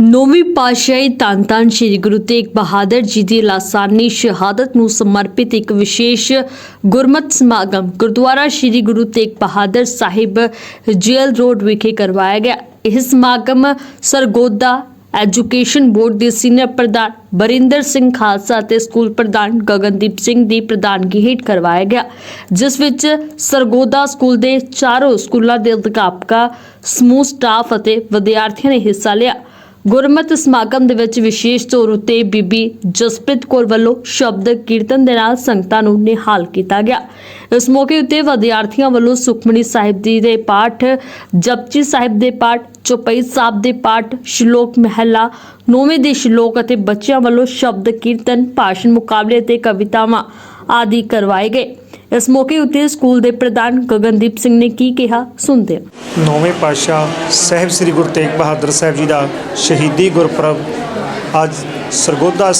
ਨੌਵੀਂ ਪਾਤਸ਼ਾਹੀ ਧੰਨ ਧੰਨ ਸ੍ਰੀ ਗੁਰੂ ਤੇਗ ਬਹਾਦਰ ਜੀ ਦੀ ਲਾਸਾਨੀ ਸ਼ਹਾਦਤ ਨੂੰ ਸਮਰਪਿਤ ਇੱਕ ਵਿਸ਼ੇਸ਼ ਗੁਰਮਤਿ ਸਮਾਗਮ ਗੁਰਦੁਆਰਾ ਸ੍ਰੀ ਗੁਰੂ ਤੇਗ ਬਹਾਦਰ ਸਾਹਿਬ ਜੇਲ ਰੋਡ ਵਿਖੇ ਕਰਵਾਇਆ ਗਿਆ। ਇਹ ਸਮਾਗਮ ਸਰਗੋਦਾ ਐਜੂਕੇਸ਼ਨ ਬੋਰਡ ਦੇ ਸੀਨੀਅਰ ਪ੍ਰਧਾਨ ਬਰਿੰਦਰ ਸਿੰਘ ਖਾਲਸਾ ਅਤੇ ਸਕੂਲ ਪ੍ਰਧਾਨ ਗਗਨਦੀਪ ਸਿੰਘ ਦੀ ਪ੍ਰਧਾਨਗੀ ਹੇਠ ਕਰਵਾਇਆ ਗਿਆ, ਜਿਸ ਵਿੱਚ ਸਰਗੋਦਾ ਸਕੂਲ ਦੇ ਚਾਰੋਂ ਸਕੂਲਾਂ ਦੇ ਅਧਿਆਪਕਾਂ, ਸਮੂਹ ਸਟਾਫ ਅਤੇ ਵਿਦਿਆਰਥੀਆਂ ਨੇ ਹਿੱਸਾ ਲਿਆ। ਗੁਰਮਤਿ ਸਮਾਗਮ ਦੇ ਵਿੱਚ ਵਿਸ਼ੇਸ਼ ਤੌਰ ਉਤੇ ਬੀਬੀ ਜਸਪ੍ਰੀਤ ਕੌਰ ਵੱਲੋਂ ਸ਼ਬਦ ਕੀਰਤਨ ਦੇ ਨਾਲ ਸੰਗਤਾਂ ਨੂੰ ਨਿਹਾਲ ਕੀਤਾ ਗਿਆ। ਇਸ ਮੌਕੇ ਉਤੇ ਵਿਦਿਆਰਥੀਆਂ ਵੱਲੋਂ ਸੁਖਮਨੀ ਸਾਹਿਬ ਜੀ ਦੇ ਪਾਠ, ਜਪਜੀ ਸਾਹਿਬ ਦੇ ਪਾਠ ਚੌਪਈ ਸਾਹਿਬ ਦੇ ਪਾਠ, ਸ਼ਲੋਕ ਮਹਿਲਾ, ਨੌਵੇਂ ਦੇ ਸ਼ਲੋਕ ਅਤੇ ਬੱਚਿਆਂ ਵੱਲੋਂ ਸ਼ਬਦ, ਕੀਰਤਨ, ਭਾਸ਼ਣ, ਮੁਕਾਬਲੇ ਤੇ ਕਵਿਤਾਵਾਂ ਆਦਿ ਕਰਵਾਏ ਗਏ। ਇਸ ਮੌਕੇ ਉੱਤੇ ਸਕੂਲ ਦੇ ਪ੍ਰਧਾਨ ਗਗਨਦੀਪ ਸਿੰਘ ਨੇ ਕੀ ਕਿਹਾ, ਸੁਣਦੇ ਹਾਂ। ਨੌਵੇਂ ਪਾਤਸ਼ਾਹ ਸਾਹਿਬ ਸ੍ਰੀ ਗੁਰੂ ਤੇਗ ਬਹਾਦਰ ਸਾਹਿਬ ਜੀ ਦਾ ਸ਼ਹੀਦੀ ਗੁਰਪੁਰਬ ਅੱਜ ਸਰਗੋਦਾ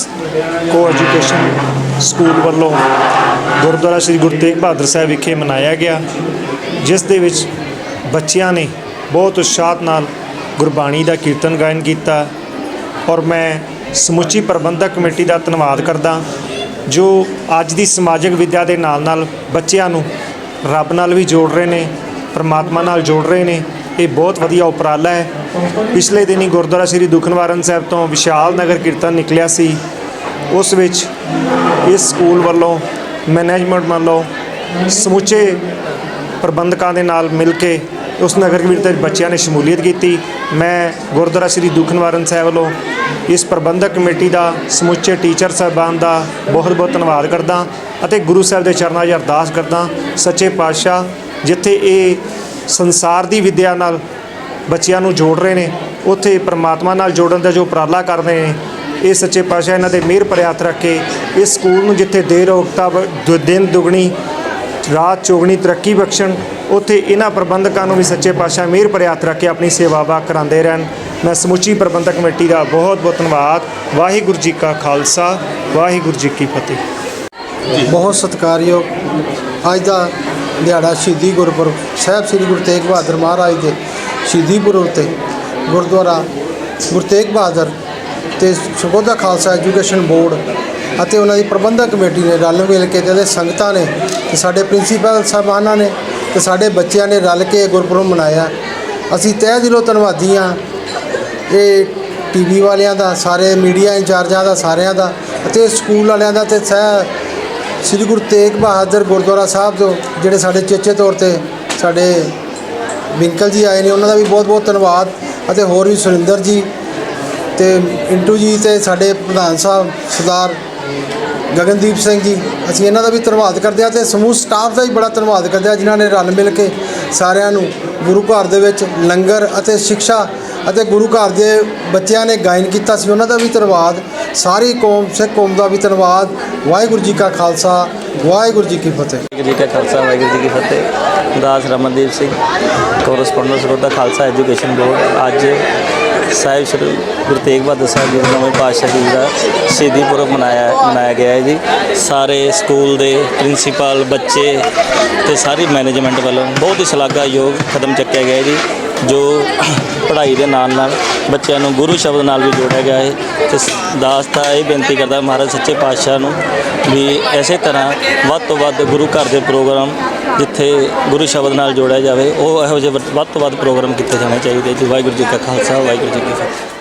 ਕੋ ਐਜੂਕੇਸ਼ਨ ਸਕੂਲ ਵੱਲੋਂ ਗੁਰਦੁਆਰਾ ਸ੍ਰੀ ਗੁਰੂ ਤੇਗ ਬਹਾਦਰ ਸਾਹਿਬ ਵਿਖੇ ਮਨਾਇਆ ਗਿਆ, ਜਿਸ ਦੇ ਵਿੱਚ ਬੱਚਿਆਂ ਨੇ ਬਹੁਤ ਉਤਸ਼ਾਹ ਨਾਲ ਗੁਰਬਾਣੀ ਦਾ ਕੀਰਤਨ ਗਾਇਨ ਕੀਤਾ ਔਰ ਮੈਂ ਸਮੁੱਚੀ ਪ੍ਰਬੰਧਕ ਕਮੇਟੀ ਦਾ ਧੰਨਵਾਦ ਕਰਦਾ ਜੋ ਅੱਜ ਦੀ ਸਮਾਜਿਕ ਵਿਦਿਆ ਦੇ ਨਾਲ ਨਾਲ ਬੱਚਿਆਂ ਨੂੰ ਰੱਬ ਨਾਲ ਵੀ ਜੋੜ ਰਹੇ ਨੇ, ਪਰਮਾਤਮਾ ਨਾਲ ਜੋੜ ਰਹੇ ਨੇ। ਇਹ ਬਹੁਤ ਵਧੀਆ ਉਪਰਾਲਾ ਹੈ। ਪਿਛਲੇ ਦਿਨੀ ਗੁਰਦੁਆਰਾ ਸ੍ਰੀ ਦੁਖਨਿਵਾਰਨ ਸਾਹਿਬ ਤੋਂ ਵਿਸ਼ਾਲ ਨਗਰ ਕੀਰਤਨ ਨਿਕਲਿਆ ਸੀ। ਉਸ ਵਿੱਚ ਇਸ ਸਕੂਲ ਵੱਲੋਂ, ਮੈਨੇਜਮੈਂਟ ਵੱਲੋਂ ਸਮੁੱਚੇ ਪ੍ਰਬੰਧਕਾਂ ਦੇ ਨਾਲ ਮਿਲ ਕੇ ਉਸ ਨਗਰ ਕੀਰਤਨ ਵਿੱਚ ਬੱਚਿਆਂ ਨੇ ਸ਼ਮੂਲੀਅਤ ਕੀਤੀ। ਮੈਂ ਗੁਰਦੁਆਰਾ ਸ੍ਰੀ ਦੁਖਨਿਵਾਰਨ ਸਾਹਿਬ ਵੱਲੋਂ ਇਸ ਪ੍ਰਬੰਧਕ ਕਮੇਟੀ ਦਾ, ਸਮੁੱਚੇ ਟੀਚਰ ਸਾਹਿਬਾਨ ਦਾ ਬਹੁਤ ਬਹੁਤ ਧੰਨਵਾਦ ਕਰਦਾ ਅਤੇ ਗੁਰੂ ਸਾਹਿਬ ਦੇ ਚਰਨਾਂ 'ਚ ਅਰਦਾਸ ਕਰਦਾ, ਸੱਚੇ ਪਾਤਸ਼ਾਹ, ਜਿੱਥੇ ਇਹ ਸੰਸਾਰ ਦੀ ਵਿਦਿਆ ਨਾਲ ਬੱਚਿਆਂ ਨੂੰ ਜੋੜ ਰਹੇ ਨੇ, ਉੱਥੇ ਪ੍ਰਮਾਤਮਾ ਨਾਲ ਜੋੜਨ ਦਾ ਜੋ ਉਪਰਾਲਾ ਕਰ ਰਹੇ ਨੇ, ਇਹ ਸੱਚੇ ਪਾਤਸ਼ਾਹ ਇਹਨਾਂ ਦੇ ਮਿਹਰ ਭਰੇ ਹੱਥ ਰੱਖ। ਕੇ ਇਸ ਸਕੂਲ ਨੂੰ ਜਿੱਥੇ ਦੇਰ ਔਕਤਾ ਦਿਨ ਦੁਗਣੀ, ਰਾਤ ਚੋਗਣੀ ਤਰੱਕੀ ਬਖਸ਼ਣ ਉੱਥੇ ਇਹਨਾਂ ਪ੍ਰਬੰਧਕਾਂ ਨੂੰ ਵੀ ਸੱਚੇ ਪਾਤਸ਼ਾਹ ਮਿਹਰ ਭਰੇ ਹੱਥ ਰੱਖ ਕੇ ਆਪਣੀ ਸੇਵਾਵਾਂ ਕਰਾਉਂਦੇ ਰਹਿਣ। ਮੈਂ ਸਮੁੱਚੀ ਪ੍ਰਬੰਧਕ ਕਮੇਟੀ ਦਾ ਬਹੁਤ ਬਹੁਤ ਧੰਨਵਾਦ। ਵਾਹਿਗੁਰੂ ਜੀ ਕਾ ਖਾਲਸਾ ਵਾਹਿਗੁਰੂ ਜੀ ਕੀ ਫਤਿਹ। ਬਹੁਤ ਸਤਿਕਾਰਯੋਗ। ਅੱਜ ਦਾ ਦਿਹਾੜਾ ਸ਼ਹੀਦੀ ਗੁਰਪੁਰਬ ਸਾਹਿਬ ਸ੍ਰੀ ਗੁਰੂ ਤੇਗ ਬਹਾਦਰ ਮਹਾਰਾਜ ਦੇ ਸ਼ਹੀਦੀ ਪੁਰਬ ਤੇ ਗੁਰਦੁਆਰਾ ਗੁਰੂ ਤੇਗ ਬਹਾਦਰ ਤੇ ਸ਼ਗੋਦਾ ਖਾਲਸਾ ਐਜੂਕੇਸ਼ਨ ਬੋਰਡ ਅਤੇ ਉਹਨਾਂ ਦੀ ਪ੍ਰਬੰਧਕ ਕਮੇਟੀ ਨੇ ਰਲ ਮਿਲ ਕੇ ਤੇ ਇਹਦੇ ਸੰਗਤਾਂ ਨੇ ਤੇ ਸਾਡੇ ਪ੍ਰਿੰਸੀਪਲ ਸਾਹਿਬਾਨਾਂ ਨੇ ਤੇ ਸਾਡੇ ਬੱਚਿਆਂ ਨੇ ਰਲ ਕੇ ਗੁਰਪੁਰਬ ਮਨਾਇਆ। ਅਸੀਂ ਤਹਿ ਦਿਲੋਂ ਧੰਨਵਾਦੀ ਹਾਂ। ਇਹ ਟੀਵੀ ਵਾਲਿਆਂ ਦਾ, ਸਾਰੇ ਮੀਡੀਆ ਇੰਚਾਰਜਾਂ ਦਾ, ਸਾਰਿਆਂ ਦਾ ਅਤੇ ਸਕੂਲ ਵਾਲਿਆਂ ਦਾ ਤੇ ਸਹਿ ਸ੍ਰੀ ਗੁਰੂ ਤੇਗ ਬਹਾਦਰ ਗੁਰਦੁਆਰਾ ਸਾਹਿਬ ਤੋਂ ਜਿਹੜੇ ਸਾਡੇ ਚੇਚੇ ਤੌਰ ਤੇ ਸਾਡੇ ਵਿੰਕਲ ਜੀ ਆਏ ਨੇ, ਉਹਨਾਂ ਦਾ ਵੀ ਬਹੁਤ ਬਹੁਤ ਧੰਨਵਾਦ ਅਤੇ ਹੋਰ ਵੀ ਸੁਰਿੰਦਰ ਜੀ ਤੇ ਇੰਟੂ ਜੀ ਤੇ ਸਾਡੇ ਪ੍ਰਧਾਨ ਸਾਹਿਬ ਸਰਦਾਰ ਗਗਨਦੀਪ ਸਿੰਘ ਜੀ, ਅਸੀਂ ਇਹਨਾਂ ਦਾ ਵੀ ਧੰਨਵਾਦ ਕਰਦੇ ਹਾਂ ਤੇ ਸਮੂਹ ਸਟਾਫ ਦਾ ਵੀ ਬੜਾ ਧੰਨਵਾਦ ਕਰਦੇ ਹਾਂ ਜਿਨ੍ਹਾਂ ਨੇ ਰਲ ਮਿਲ ਕੇ ਸਾਰਿਆਂ ਨੂੰ ਗੁਰੂ ਘਰ ਦੇ ਵਿੱਚ ਲੰਗਰ ਅਤੇ ਸਿੱਖਿਆ ਅਤੇ ਗੁਰੂ ਘਰ ਦੇ ਬੱਚਿਆਂ ਨੇ ਗਾਇਨ ਕੀਤਾ ਸੀ। ਉਹਨਾਂ ਦਾ ਵੀ ਧੰਨਵਾਦ। ਸਾਰੀ ਕੌਮ, ਸਿੱਖ ਕੌਮ ਦਾ ਵੀ ਧੰਨਵਾਦ। ਵਾਹਿਗੁਰੂ ਜੀ ਕਾ ਖਾਲਸਾ, ਵਾਹਿਗੁਰੂ ਜੀ ਕੀ ਫਤਿਹ। ਵਾਹਿਗੁਰੂ ਜੀ ਕਾ ਖਾਲਸਾ, ਵਾਹਿਗੁਰੂ ਜੀ ਕੀ ਫਤਿਹ। ਦਾਸ Ramandeep Singh correspondent school Khalsa education board ਅੱਜ ਸਾਹਿਬ ਸ਼੍ਰੀ ਗੁਰੂ ਤੇਗ ਬਹਾਦਰ ਸਾਹਿਬ ਜੀ ਦੇ ਨਵੇਂ ਪਾਤਸ਼ਾਹ ਜੀ ਦਾ ਸ਼ਹੀਦੀ ਪੁਰਬ ਮਨਾਇਆ ਮਨਾਇਆ ਗਿਆ ਹੈ ਜੀ। ਸਾਰੇ ਸਕੂਲ ਦੇ ਪ੍ਰਿੰਸੀਪਲ, ਬੱਚੇ ਤੇ ਸਾਰੀ ਮੈਨੇਜਮੈਂਟ ਵੱਲੋਂ ਬਹੁਤ ਹੀ ਸ਼ਲਾਘਾਯੋਗ ਕਦਮ ਚੱਕਿਆ ਗਿਆ ਜੀ। ਜੋ ਪੜ੍ਹਾਈ ਦੇ ਨਾਲ ਨਾਲ ਬੱਚਿਆਂ ਨੂੰ ਗੁਰੂ ਸ਼ਬਦ ਨਾਲ ਵੀ ਜੋੜਿਆ ਗਿਆ ਹੈ ਤੇ ਦਾਸ ਤਾਂ ਇਹ ਬੇਨਤੀ ਕਰਦਾ ਮਹਾਰਾਜ ਸੱਚੇ ਪਾਤਸ਼ਾਹ ਨੂੰ ਵੀ ਐਸੇ ਤਰ੍ਹਾਂ ਵੱਧ ਤੋਂ ਵੱਧ ਗੁਰੂ ਘਰ ਦੇ ਪ੍ਰੋਗਰਾਮ ਜਿੱਥੇ ਗੁਰੂ ਸ਼ਬਦ ਨਾਲ ਜੋੜਿਆ ਜਾਵੇ, ਉਹ ਇਹੋ ਜਿਹੇ ਵੱਧ ਤੋਂ ਵੱਧ ਪ੍ਰੋਗਰਾਮ ਕੀਤੇ ਜਾਣੇ ਚਾਹੀਦੇ ਜੀ। ਵਾਹਿਗੁਰੂ ਜੀ ਕਾ ਖਾਲਸਾ, ਵਾਹਿਗੁਰੂ ਜੀ ਕੀ ਫਤਿਹ।